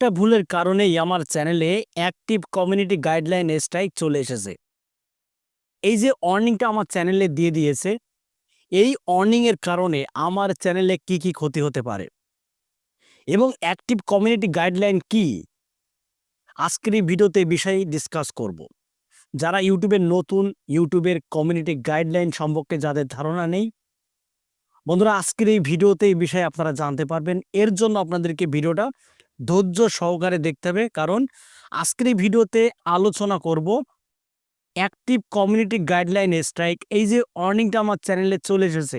একটা ভুলের কারণেই আমার চ্যানেলে অ্যাক্টিভ কমিউনিটি গাইডলাইন স্ট্রাইক চলে এসেছে। এই যে অর্নিংটা আমার চ্যানেলে দিয়ে দিয়েছে, এই অর্নিংয়ের কারণে আমার চ্যানেলে কি কি ক্ষতি হতে পারে? এবং অ্যাক্টিভ কমিউনিটি গাইডলাইন কি? আজকের এই ভিডিওতে বিষয়ে ডিসকাস করব। যারা ইউটিউবের নতুন, ইউটিউবের কমিউনিটি গাইডলাইন সম্পর্কে যাদের ধারণা নেই, বন্ধুরা, আজকের এই ভিডিওতে এই বিষয়ে আপনারা জানতে পারবেন। এর জন্য আপনাদেরকে ভিডিওটা ধৈর্য সহকারে দেখতে হবে। কারণ আজকের এই ভিডিওতে আলোচনা করব অ্যাক্টিভ কমিউনিটি গাইডলাইন স্ট্রাইক এই যে অর্নিংটা আমার চ্যানেলে চলে এসেছে,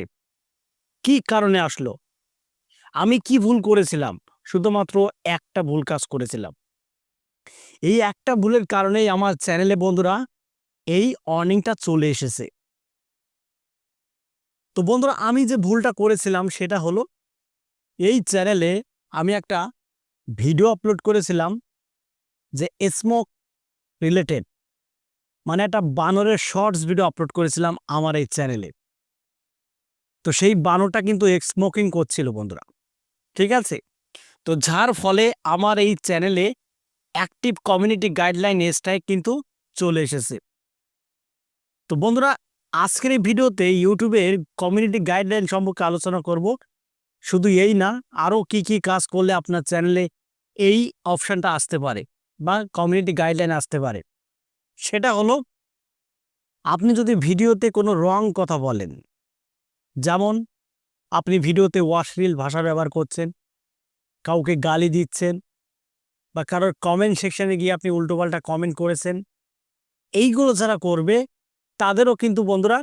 কি কারণে আসলো? আমি কি ভুল করেছিলাম? শুধুমাত্র একটা ভুল কাজ করেছিলাম। এই একটা ভুলের কারণেই আমার চ্যানেলে বন্ধুরা এই অর্নিংটা চলে এসেছে। তো বন্ধুরা, আমি যে ভুলটা করেছিলাম সেটা হলো, এই চ্যানেলে আমি একটা ভিডিও আপলোড করেছিলাম যে স্মোক রিলেটেড মানে একটা বানরের শর্টস ভিডিও আপলোড করেছিলাম আমার এই চ্যানেলে তো সেই বানরটা কিন্তু স্মোকিং করছিল বন্ধুরা, ঠিক আছে? তো যার ফলে আমার এই চ্যানেলে অ্যাক্টিভ কমিউনিটি গাইডলাইন এসটাই কিন্তু চলে এসেছে। তো বন্ধুরা, আজকের এই ভিডিওতে ইউটিউবের কমিউনিটি গাইডলাইন সম্পর্কে আলোচনা করব। শুধু এই না, আরও কি কি কাজ করলে আপনার চ্যানেলে এই অপশানটা আসতে পারে বা কমিউনিটি গাইডলাইন আসতে পারে। সেটা হলো, আপনি যদি ভিডিওতে কোনো রং কথা বলেন, যেমন, আপনি ভিডিওতে ওয়াশরিল ভাষা ব্যবহার করছেন, কাউকে গালি দিচ্ছেন, বা কারোর কমেন্ট সেকশনে গিয়ে আপনি উল্টোপাল্টা কমেন্ট করেছেন, এইগুলো যারা করবে, তাদেরও কিন্তু বন্ধুরা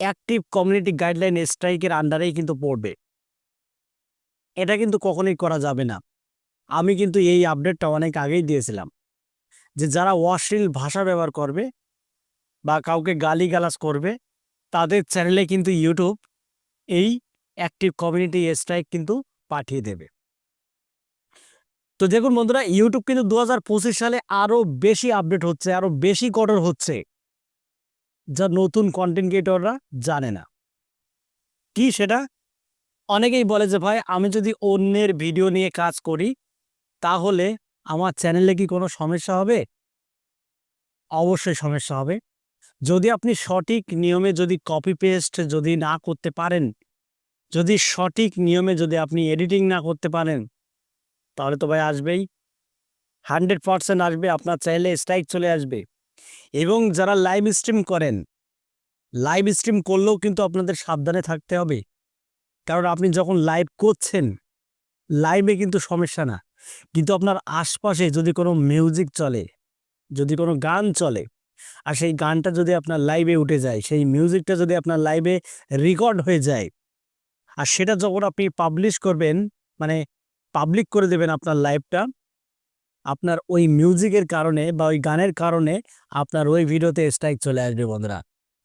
অ্যাক্টিভ কমিউনিটি গাইডলাইন স্ট্রাইকের আন্ডারেই কিন্তু পড়বে। এটা কিন্তু কখনোই করা যাবে না। আমি কিন্তু এই আপডেটটা অনেক আগেই দিয়েছিলাম। যে যারা অশ্লীল ভাষা ব্যবহার করবে বা কাউকে গালি গালিগালাজ করবে, তাদের চ্যানেলে কিন্তু ইউটিউব এই অ্যাক্টিভ কমিউনিটি স্ট্রাইক কিন্তু পাঠিয়ে দেবে। তো দেখুন বন্ধুরা ইউটিউব কিন্তু দু হাজার পঁচিশ সালে আরও বেশি আপডেট হচ্ছে আরও বেশি কঠোর হচ্ছে, যা নতুন কন্টেন্ট ক্রিয়েটররা জানে না। কি সেটা? অনেকেই বলে যে, ভাই, আমি যদি অন্যের ভিডিও নিয়ে কাজ করি, তাহলে আমার চ্যানেলে কি কোনো সমস্যা হবে? অবশ্যই সমস্যা হবে। যদি আপনি সঠিক নিয়মে যদি কপি পেস্ট যদি না করতে পারেন, যদি সঠিক নিয়মে যদি আপনি এডিটিং না করতে পারেন, তাহলে তো ভাই আসবেই। হান্ড্রেড পারসেন্ট আসবে, আপনার চাইলে স্ট্রাইক চলে আসবে। এবং যারা লাইভ স্ট্রিম করেন লাইভ স্ট্রিম করলেও কিন্তু আপনাদের সাবধানে থাকতে হবে। কারণ আপনি যখন লাইভ করছেন লাইভে কিন্তু সমস্যা না। কিন্তু আপনার আশপাশে যদি কোনো মিউজিক চলে, যদি কোনো গান চলে, আর সেই গানটা যদি আপনার লাইভে উঠে যায়, সেই মিউজিকটা যদি আপনার লাইভে রেকর্ড হয়ে যায়, আর সেটা যখন আপনি পাবলিশ করবেন মানে পাবলিক করে দেবেন আপনার লাইভটা আপনার ওই মিউজিকের কারণে বা ওই গানের কারণে আপনার ওই ভিডিওতে স্ট্রাইক চলে আসবে বন্ধুরা।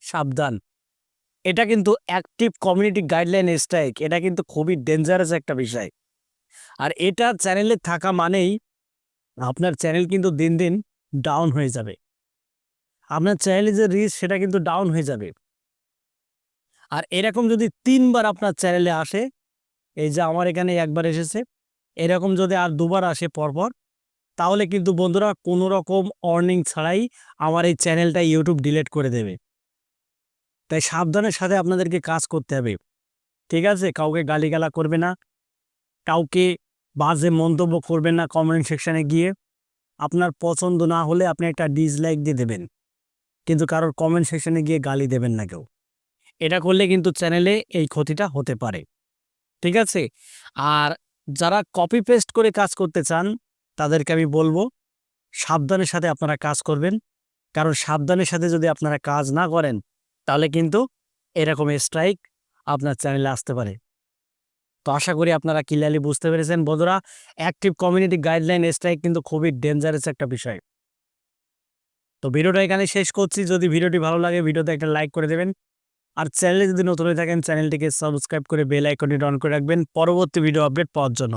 সাবধান। এটা কিন্তু অ্যাক্টিভ কমিউনিটি গাইডলাইন স্ট্রাইক এটা কিন্তু খুবই ডেঞ্জারাস একটা বিষয়। আর এটা চ্যানেলে থাকা মানেই আপনার চ্যানেল কিন্তু দিন দিন ডাউন হয়ে যাবে। আপনার চ্যানেলে যে রিচ সেটা কিন্তু ডাউন হয়ে যাবে। আর এরকম যদি তিনবার আপনার চ্যানেলে আসে, এই যে আমার এখানে একবার এসেছে, এরকম যদি আর দুবার আসে পরপর, তাহলে কিন্তু বন্ধুরা কোনো রকম অর্নিং ছাড়াই আমার এই চ্যানেলটা ইউটিউব ডিলিট করে দেবে। তাই সাবধানের সাথে আপনাদেরকে কাজ করতে হবে। ঠিক আছে? কাউকে গালিগালা করবে না। কাউকে বাজে মন্তব্য করবেন না কমেন্ট সেকশানে গিয়ে। আপনার পছন্দ না হলে আপনি একটা ডিসলাইক দিয়ে দেবেন। কিন্তু কারোর কমেন্ট সেকশনে গিয়ে গালি দেবেন না কেউ। এটা করলে কিন্তু চ্যানেলে এই ক্ষতিটা হতে পারে। ঠিক আছে? আর যারা কপি পেস্ট করে কাজ করতে চান, তাদেরকে আমি বলব, সাবধানের সাথে আপনারা কাজ করবেন। কারণ সাবধানের সাথে যদি আপনারা কাজ না করেন তাহলে কিন্তু এরকম স্ট্রাইক আপনার চ্যানেলে আসতে পারে। তো আশা করি আপনারা ক্লিয়ারলি বুঝতে পেরেছেন। বন্ধুরা অ্যাক্টিভ কমিউনিটি গাইডলাইন স্ট্রাইক কিন্তু খুবই ডেঞ্জারাস একটা বিষয়। তো ভিডিওটা এখানে শেষ করছি। যদি ভিডিওটি ভালো লাগে, ভিডিওতে একটা লাইক করে দেবেন। আর চ্যানেলে যদি নতুন হয়ে থাকেন চ্যানেলটিকে সাবস্ক্রাইব করে বেল আইকনটি অন করে রাখবেন। পরবর্তী ভিডিও আপডেট পাওয়ার জন্য।